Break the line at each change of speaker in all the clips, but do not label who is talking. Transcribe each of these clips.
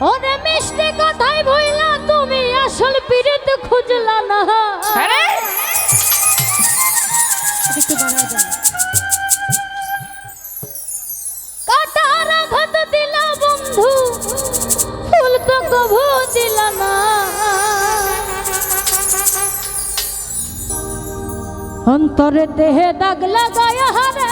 ওরে মিষ্টি কথাই ভইলা তুমি আসল পিড়িতে খুঁজলা না
আরে
একটু বাড়ায় দেন। কাটার আঘাত দিলা বন্ধু ফুল তো কভু দিলা না অন্তরে দেহে দাগ লাগায় হারে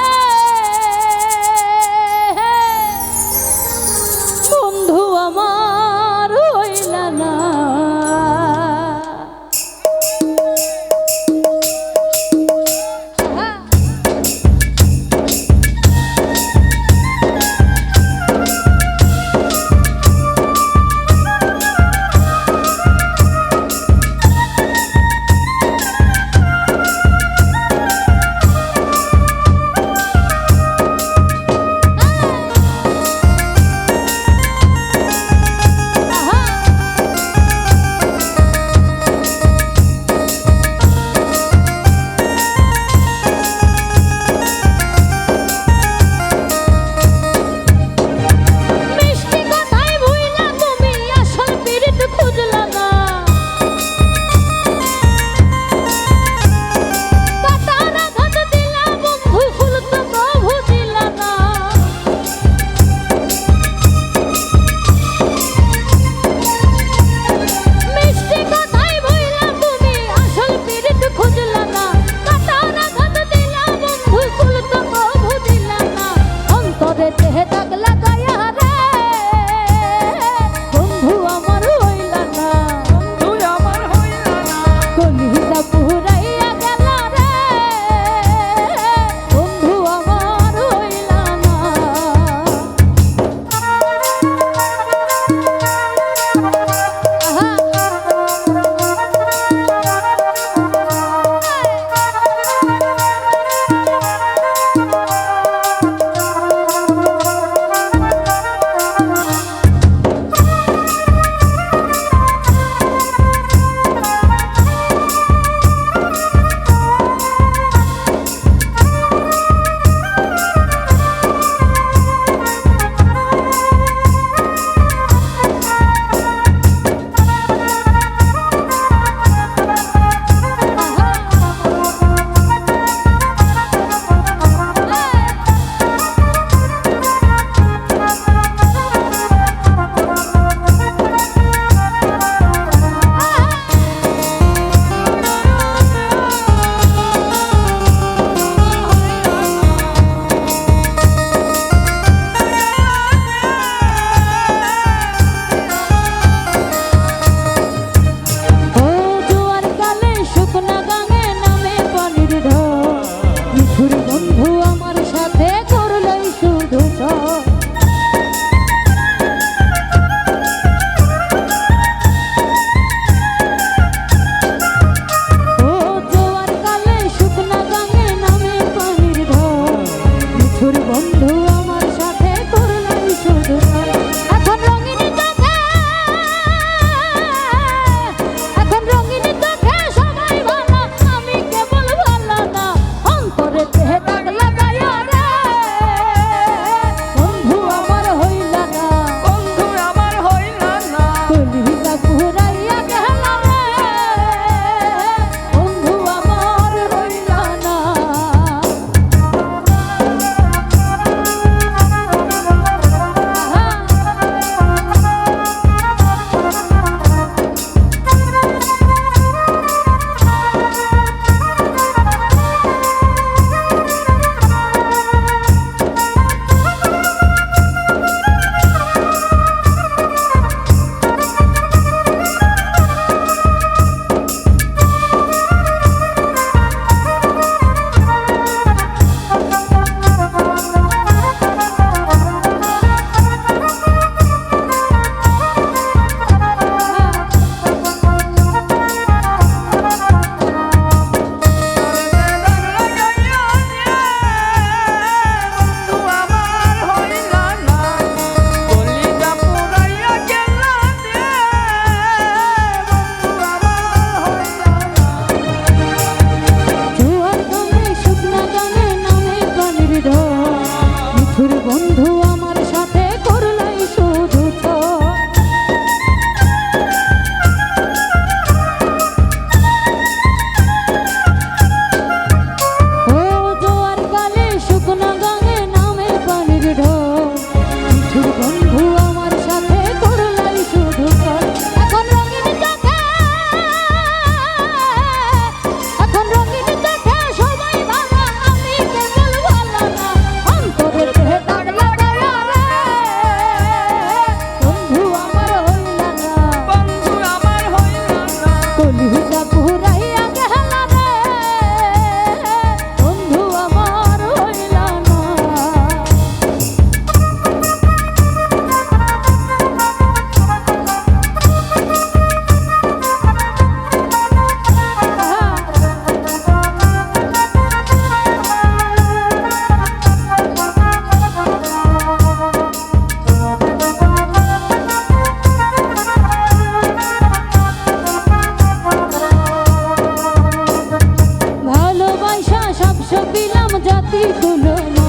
সব দিলাম জাতি তুলনা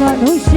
মানুষ